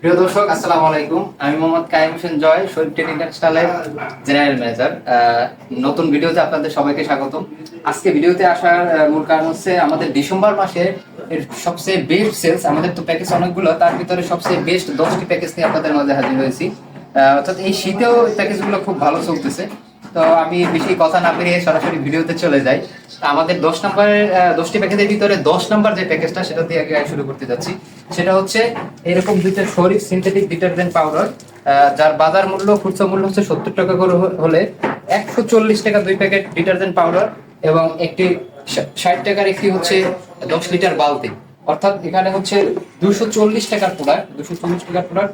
প্রিয় দর্শক, আসসালামু আলাইকুম। আমি মোহাম্মদ কায়েম হোসেন জয়, শরীফ ইন্টারন্যাশনালের জেনারেল ম্যানেজার। নতুন ভিডিওতে আপনাদের সবাইকে স্বাগতম। আজকে ভিডিওতে আসার মূল কারণ হচ্ছে আমাদের ডিসেম্বর মাসে সবচেয়ে বেস্ট সেলস আমাদের তো প্যাকেজ অনেকগুলো, তার ভিতরে সবচেয়ে বেস্ট দশটি প্যাকেজ নিয়ে আপনাদের মাঝে হাজির হয়েছি। অর্থাৎ এই শীতেও প্যাকেজগুলো খুব ভালো চলতেছে। তো আমি বেশি কথা না বেরিয়ে সরাসরি ভিডিওতে চলে যাই। আমাদের দশ নম্বরের আহ, দশটি প্যাকেজের ভিতরে দশ নম্বর যে প্যাকেজটা সেটা দিয়ে আগে শুরু করতে যাচ্ছি। সেটা হচ্ছে এরকম দুইটা শরীর সিনথেটিক ডিটারজেন্ট পাউডার যার বাজার মূল্য খুচরা মূল্য হচ্ছে সত্তর টাকা করে হলে একশো চল্লিশ টাকা দুই প্যাকেট ডিটারজেন্ট পাউডার এবং একটি ষাট টাকার একটি হচ্ছে দশ লিটার বালতি। অর্থাৎ এখানে হচ্ছে দুশো চল্লিশ টাকার প্রোডাক্ট দুশো চল্লিশ টাকার প্রোডাক্ট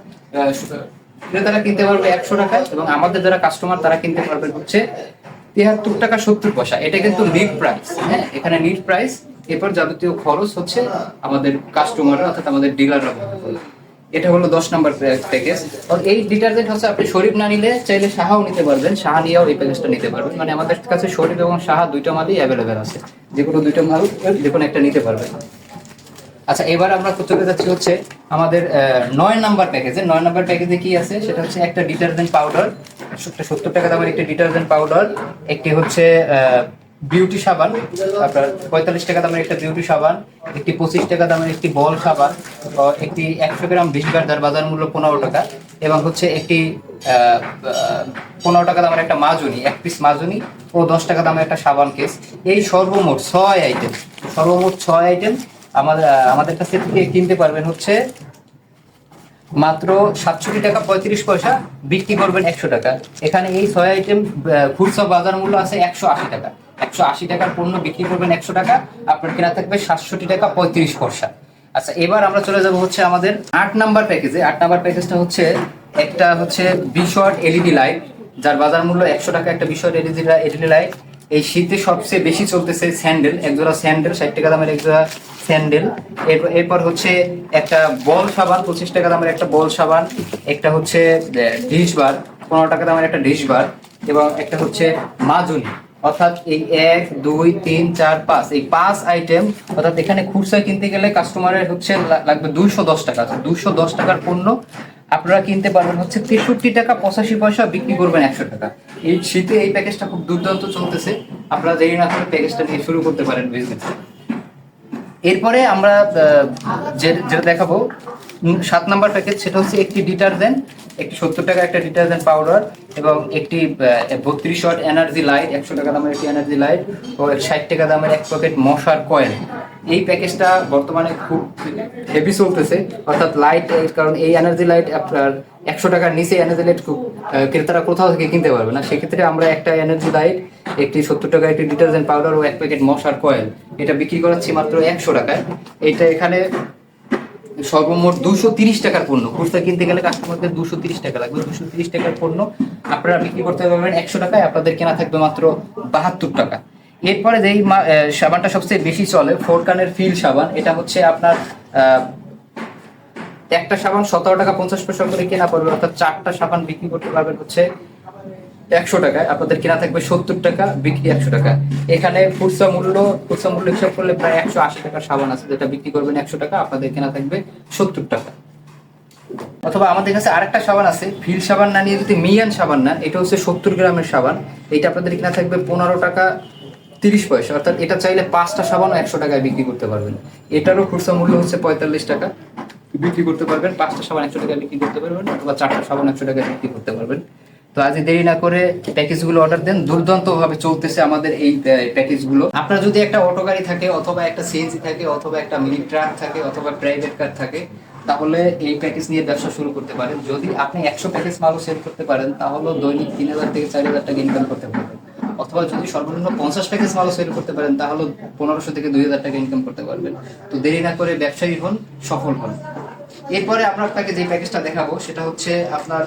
ক্রেতারা কিনতে পারবে একশো টাকায় এবং আমাদের যারা কাস্টমার তারা কিনতে পারবেন হচ্ছে তিয়াত্তর টাকা সত্তর পয়সা। এটা কিন্তু নিট প্রাইস হ্যাঁ? এখানে নিট প্রাইস এরপর যাবতীয় খরচ হচ্ছে আমাদের কাস্টমাররা অর্থাৎ আমাদের ডিলাররা এটা হলো দশ নম্বর প্যাকেজ এই ডিটারজেন্ট হচ্ছে আপনি শরীফ না নিলে চাইলে সাহাও নিতে পারবেন, সাহা নিয়েও এই প্যাকেজটা নিতে পারবেন। মানে আমাদের কাছে শরীফ এবং সাহা দুইটা মালই অ্যাভেলেবেল আছে। যে কোনো দুইটা মাল যে কোনো একটা নিতে পারবেন। আচ্ছা এবার আমরা চলে যাচ্ছি হচ্ছে আমাদের নয় নাম্বার প্যাকেজে। নয় নাম্বার প্যাকেজে কি আছে? সেটা হচ্ছে একটা ডিটারজেন্ট পাউডার, সত্তর টাকা দামের একটি ডিটারজেন্ট পাউডার, একটি হচ্ছে বিউটি সাবান, আপনার পঁয়তাল্লিশ টাকা দামের একটা বিউটি সাবান, একটি পঁচিশ টাকা দামের একটি বল সাবান একটি একশো গ্রাম ভিসগার যার বাজার মূল্য পনেরো টাকা, এবং হচ্ছে একটি পনেরো টাকা দামের একটা মাজুনি, এক পিস মাজুনি ও দশ টাকা দামের একটা সাবান কেস। এই সর্বমোট ছয় আইটেম, সর্বমোট ছয় আইটেম আমাদের আমাদের কাছ থেকে কিনতে পারবেন হচ্ছে মাত্র সাতষট্টি টাকা পঁয়ত্রিশ পয়সা, বিক্রি করবেন একশো টাকা। এখানে এই ছয় আইটেম খুচরা বাজার মূল্য আছে একশো আশি টাকা। একশো আশি টাকার পণ্য বিক্রি করবেন একশো টাকা, আপনার কেনা থাকবে সাতষট্টি টাকা পঁয়ত্রিশ পয়সা। আচ্ছা এবার আমরা চলে যাব হচ্ছে আমাদের আট নাম্বার প্যাকেজে আট নাম্বার প্যাকেজটা হচ্ছে একটা হচ্ছে বিশর্ট এলইডি লাইট যার বাজার মূল্য একশো টাকা, একটা বিশর্ট এলইডি এলইডি লাইট এই শীতে সবচেয়ে বেশি চলতেছে স্যান্ডেল একজোড়া স্যান্ডেল, ষাট টাকা দামের একজোড়া স্যান্ডেল। এরপর এরপর হচ্ছে একটা বল সাবান, পঁচিশ টাকা দামের একটা বল সাবান, একটা হচ্ছে ডিশ বার, পনেরো টাকা দামের একটা ডিশ বার, এবং একটা হচ্ছে মাজুনি অর্থাৎ এই এক, দুই, তিন, চার, পাঁচ, এই পাঁচ আইটেম অর্থাৎ এখানে খুচরা কিনতে গেলে কাস্টমারের হচ্ছে লাগবে দুইশো দশ টাকা। দুইশো দশ টাকার পণ্য আপনারা কিনতে পারবেন হচ্ছে তেষট্টি টাকা, পঁচাশি পয়সা বিক্রি করবেন একশো টাকা। এই শীতে এই প্যাকেজটা খুব দুর্দান্ত চলতেছে। আপনারা দেরি না করে প্যাকেজটা নিয়ে শুরু করতে পারেন বিজনেস এরপরে আমরা যেটা দেখাবো সাত নাম্বার প্যাকেজ সেটা হচ্ছে একটি ডিটারজেন্ট একটি সত্তর টাকা একটা ডিটারজেন্ট পাউডার এবং একটি বত্রিশ ওয়াট এনার্জি লাইট একশো টাকা দামের একটি এনার্জি লাইট ও ষাট টাকা দামের এক প্যাকেট মশার কয়েল এই প্যাকেজটা বর্তমানে খুব হেভি চলতেছে, অর্থাৎ লাইট কারণ এই এনার্জি লাইট আপনার একশো টাকার নিচে এনার্জি লাইট খুব ক্রেতারা কোথাও থেকে কিনতে পারবে না। সেক্ষেত্রে আমরা একটা এনার্জি লাইট একটি সত্তর টাকা, একটি ডিটারজেন্ট পাউডার ও এক প্যাকেট মশার কয়েল এটা বিক্রি করাচ্ছি মাত্র একশো টাকায়। এটা এখানে সর্বমোট দুশো তিরিশ টাকার পণ্য। খুচরা কিনতে গেলে কাস্টমারদের দুশো তিরিশ টাকা লাগবে। দুশো তিরিশ টাকার পণ্য আপনারা বিক্রি করতে পারবেন একশো টাকায়। আপনাদের কেনা থাকবে মাত্র বাহাত্তর টাকা। এরপরে যেই সাবানটা সবচেয়ে বেশি চলে, ফোরকানের ফিল সাবান, এটা হচ্ছে আপনার একটা সাবান সতেরো টাকা পঞ্চাশ পয়সা করে কেনা পড়বে, অর্থাৎ চারটা সাবান বিক্রি করতে পারবেন হচ্ছে একশো টাকায়। আপনাদের কেনা থাকবে সত্তর টাকা, বিক্রি একশো টাকা। এখানে খুচরা মূল্য খুচরা মূল্য হিসাব করলে প্রায় একশো আশি টাকার সাবান আছে, যেটা বিক্রি করবেন একশো টাকা, আপনাদের কেনা থাকবে সত্তর টাকা। অথবা আমাদের কাছে আরেকটা সাবান আছে, ফিল সাবান না নিয়ে যদি মিয়ান সাবান না এটা হচ্ছে সত্তর গ্রামের সাবান। এটা আপনাদের কিনা থাকবে পনেরো টাকা তিরিশ পয়সা, অর্থাৎ এটা চাইলে পাঁচটা সাবানও একশো টাকায় বিক্রি করতে পারবেন। এটারও খুচরা মূল্য হচ্ছে পঁয়তাল্লিশ টাকা। বিক্রি করতে পারবেন, পাঁচটা সাবান একশো টাকায় বিক্রি করতে পারবেন অথবা চারটা সাবান একশো টাকায় বিক্রি করতে পারবেন। তো আজ দেরি না করে প্যাকেজগুলো অর্ডার দেন। দুর্দান্ত ভাবে চলতেছে আমাদের এই প্যাকেজগুলো। আপনার যদি একটা অটো গাড়ি থাকে অথবা একটা সিএনজি থাকে অথবা একটা মিনি ট্রাক থাকে অথবা প্রাইভেট কার থাকে, তাহলে এই প্যাকেজ নিয়ে ব্যবসা শুরু করতে পারেন। যদি আপনি একশো প্যাকেজ মালও সেল করতে পারেন তাহলে দৈনিক তিন হাজার থেকে চার হাজার টাকা ইনকাম করতে পারবেন অথবা যদি সর্বনিম্ন পঞ্চাশ প্যাকেজ মালও সেল করতে পারেন, তাহলে পনেরোশো থেকে দুই হাজার টাকা ইনকাম করতে পারবেন। তো দেরি না করে ব্যবসায়ী হন, সফল হন। এরপরে আপনার আপনাকে যে প্যাকেজটা দেখাবো, সেটা হচ্ছে আপনার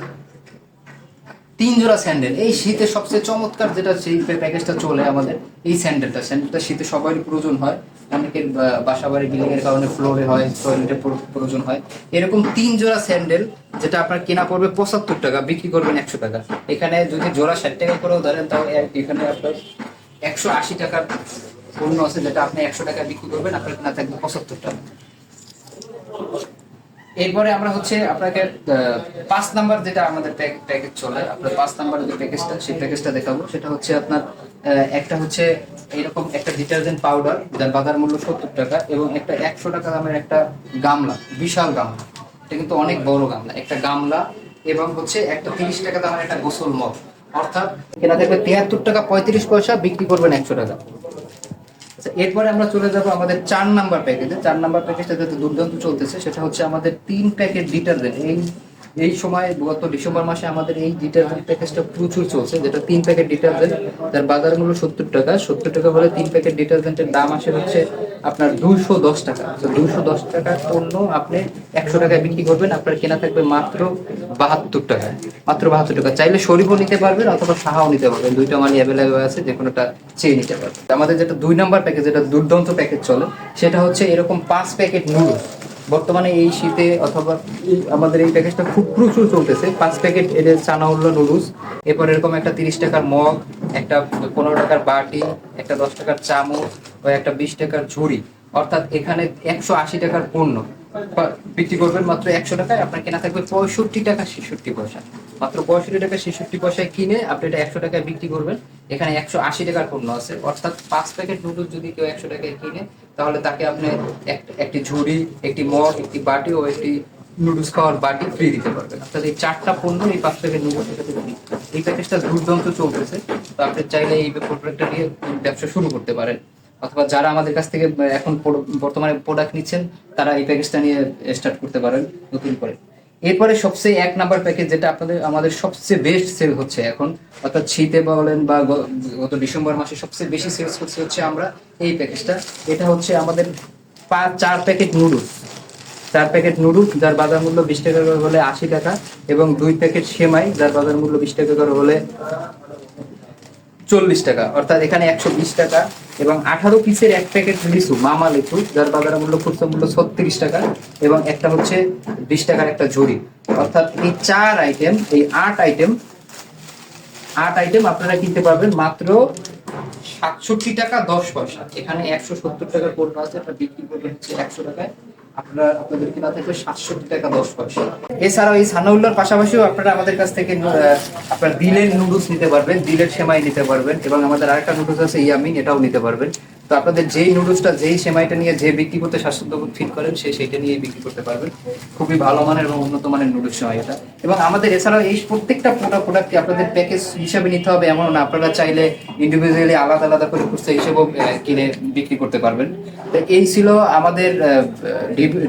তিন জোড়া স্যান্ডেল। এই শীতে সবচেয়ে চমৎকার যেটা সেই প্যাকেজটা চলে আমাদের, এই স্যান্ডেলটা। স্যান্ডেলটা শীতে সবারই প্রয়োজন হয়। অনেকের বাসা বাড়ি বিল্ডিং এর কারণে ফ্লোরে হয় টয়লেটে প্রয়োজন হয়। এরকম তিন জোড়া স্যান্ডেল, যেটা আপনার কেনা পড়বে পঁচাত্তর টাকা, বিক্রি করবেন একশো টাকা। এখানে যদি জোড়া ষাট টাকা করেও ধরেন, তাও এখানে আপনার একশো আশি টাকার পণ্য আছে, যেটা আপনি একশো টাকা বিক্রি করবেন, আপনার কেনা থাকবে পঁচাত্তর টাকা। এরপরে আমরা হচ্ছে আপনাকে পাঁচ নাম্বার যেটা আমাদের প্যাকেজ চলে, আপনার পাঁচ নাম্বার যে প্যাকেজটা সেই প্যাকেজটা দেখাবো। সেটা হচ্ছে আপনার একটা হচ্ছে এরকম একটা ডিটারজেন্ট পাউডার যার বাজার মূল্য সত্তর টাকা এবং একটা একশো টাকা দামের একটা গামলা, বিশাল গামলা। এটা কিন্তু অনেক বড় গামলা, একটা গামলা এবং হচ্ছে একটা তিরিশ টাকা দামের একটা গোসল মগ। অর্থাৎ কেনা থাকবে তিয়াত্তর টাকা পঁয়ত্রিশ পয়সা বিক্রি করবেন একশো টাকা। এরপরে আমরা চলে যাব আমাদের চার নাম্বার প্যাকেজে চার নাম্বার প্যাকেজটা যাতে দুর্দান্ত চলতেছে, সেটা হচ্ছে আমাদের তিন প্যাকেট ডিটারজেন্ট এই এই সময়, গত ডিসেম্বর মাসে আমাদের এই ডিটারজেন্ট প্যাকেজটা প্রচুর চলছে, যেটা তিন প্যাকেট ডিটারজেন্ট তার বাজার মূল্য সত্তর টাকা। সত্তর টাকা হলে তিন প্যাকেট ডিটারজেন্টের দাম আসে হচ্ছে আপনার দুইশো দশ টাকা। তো দুইশো দশ টাকার পণ্য আপনি একশো টাকায় বিক্রি করবেন, আপনার কেনা থাকবে মাত্র বাহাত্তর টাকা মাত্র বাহাত্তর টাকা। চাইলে শরীফও নিতে পারবেন অথবা সাহাও নিতে পারবেন। দুইটা মানই অ্যাভেলেবেল আছে, যে কোনোটা চেয়ে নিতে পারবেন। আমাদের যেটা দুই নাম্বার প্যাকেজ যেটা দুর্দান্ত প্যাকেজ চলে, সেটা হচ্ছে এরকম পাঁচ প্যাকেট নুডলস বর্তমানে এই শীতে অথবা আমাদের এই প্যাকেজটা খুব প্রচুর চলতেছে। পাঁচ প্যাকেট এদের চানা উল্লো নুডলস এরপর এরকম একটা তিরিশ টাকার মগ, একটা পনেরো টাকার বাটি, একটা দশ টাকার চামচ ও একটা বিশ টাকার ঝুড়ি। অর্থাৎ এখানে একশো আশি টাকার পণ্য। বিক্রি করবেন মাত্র একশো টাকায়, আপনার কেনা থাকবে পঁয়ষট্টি টাকা ছেষট্টি পয়সা। মাত্র পঁয়ষট্টি টাকা ছেষট্টি পয়সায় কিনে আপনি এটা একশো টাকায় বিক্রি করবেন। এখানে একশো আশি টাকার পণ্য আছে। অর্থাৎ পাঁচ প্যাকেট নুডলস যদি কেউ একশো টাকায় কিনে, তাহলে তাকে আপনি একটি ঝুড়ি, একটি মগ, একটি বাটি ও একটি নুডলস খাওয়ার বাটি ফ্রি দিতে পারবেন। অর্থাৎ এই চারটা পণ্য, এই পাঁচ প্যাকেট নুডলস থেকে এই প্যাকেজটা দুর্দান্ত চলতেছে। তো আপনি চাইলে এই প্রোডাক্টটা দিয়ে ব্যবসা শুরু করতে পারেন। অথবা যারা আমাদের কাছ থেকে, এখন বর্তমানে প্রোডাক্ট নিচ্ছেন, তারা এই প্যাকেজটা নিয়ে স্টার্ট করতে পারেন নতুন করে। এরপরে সবচেয়ে এক নাম্বার প্যাকেজ যেটা আপনাদের, আমাদের সবচেয়ে বেস্ট সেল হচ্ছে এখন, অর্থাৎ শীতে বলেন বা গত ডিসেম্বর মাসে সবচেয়ে বেশি সেলস করছে হচ্ছে আমরা এই প্যাকেজটা এটা হচ্ছে আমাদের পাঁচ চার প্যাকেট নুডলস চার প্যাকেট নুডলস যার বাজার মূল্য বিশ টাকা করে হলে আশি টাকা, এবং দুই প্যাকেট সেমাই যার বাজার মূল্য বিশ টাকা করে হলে চল্লিশ টাকা। অর্থাৎ এখানে একশো বিশ টাকা এবং আঠারো পিসের এক প্যাকেট লিচু মামা লিচু যার বাজার মূল্য খুচরা মূল্য ছত্রিশ টাকা এবং একটা হচ্ছে বিশ টাকার একটা ঝুড়ি। অর্থাৎ এই চার আইটেম এই আট আইটেম আট আইটেম আপনারা কিনতে পারবেন মাত্র সাতষট্টি টাকা দশ পয়সা। এখানে একশো সত্তর টাকার পণ্য আছে আপনার বিক্রি করবেন হচ্ছে একশো টাকায়। আপনার আপনাদের কিনা থাকবে সাতষট্টি টাকা দশ পয়সা এছাড়াও এই সানাউল্লার পাশাপাশিও আপনারা আমাদের কাছ থেকে আপনার দিলের নুডলস নিতে পারবেন, দিলের সেমাই নিতে পারবেন, এবং আমাদের আরেকটা নুডলস আছে ইয়ামিন, এটাও নিতে পারবেন। তো আপনাদের যেই নুডলসটা যেই সেমাইটা নিয়ে যে বিক্রি করতে স্বাচ্ছন্দ্য ফিল করেন, সে সেইটা নিয়ে বিক্রি করতে পারবেন। খুবই ভালো মানের এবং উন্নত মানের নুডলস সেমাই এটা। এবং আমাদের এছাড়াও এই প্রত্যেকটা প্রোডাক্ট প্রোডাক্টকে আপনাদের প্যাকেজ হিসাবে নিতে হবে এমন না। আপনারা চাইলে ইন্ডিভিজুয়ালি আলাদা আলাদা করে খুচরা হিসেবেও কিনে বিক্রি করতে পারবেন। তো এই ছিল আমাদের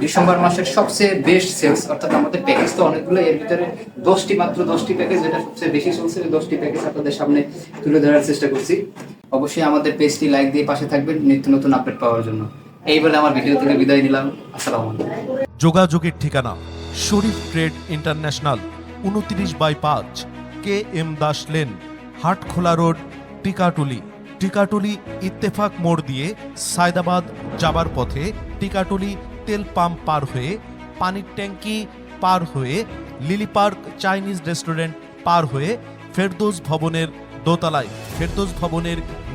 ডিসেম্বর মাসের সবচেয়ে বেস্ট সেলস অর্থাৎ আমাদের প্যাকেজ তো অনেকগুলো, এর ভিতরে দশটি মাত্র দশটি প্যাকেজ যেটা সবচেয়ে বেশি চলছে। দশটি প্যাকেজ আপনাদের সামনে তুলে ধরার চেষ্টা করছি। অবশ্যই আমাদের পেজটি লাইক দিয়ে পাশে থাকবেন নিত্য নতুন আপডেট পাওয়ার জন্য। এই বলে আমার ভিডিও থেকে বিদায় নিলাম। আসসালামু আলাইকুম। যোগাযোগের ঠিকানা, শরীফ ট্রেড ইন্টারন্যাশনাল, উনত্রিশ বাই পাঁচ, K M Das lane, Hatkhola road, Tikatuli. Tikatuli Ittefaq মোড় দিয়ে সায়দাবাদ যাবার পথে টিকাটুলি তেল পাম্প পার হয়ে, পানির ট্যাঙ্কি পার হয়ে, লিলি পার্ক চাইনিজ রেস্টুরেন্ট পার হয়ে, ফেরদৌস ভবনের দোতলায়। ফেরদৌস ভবনের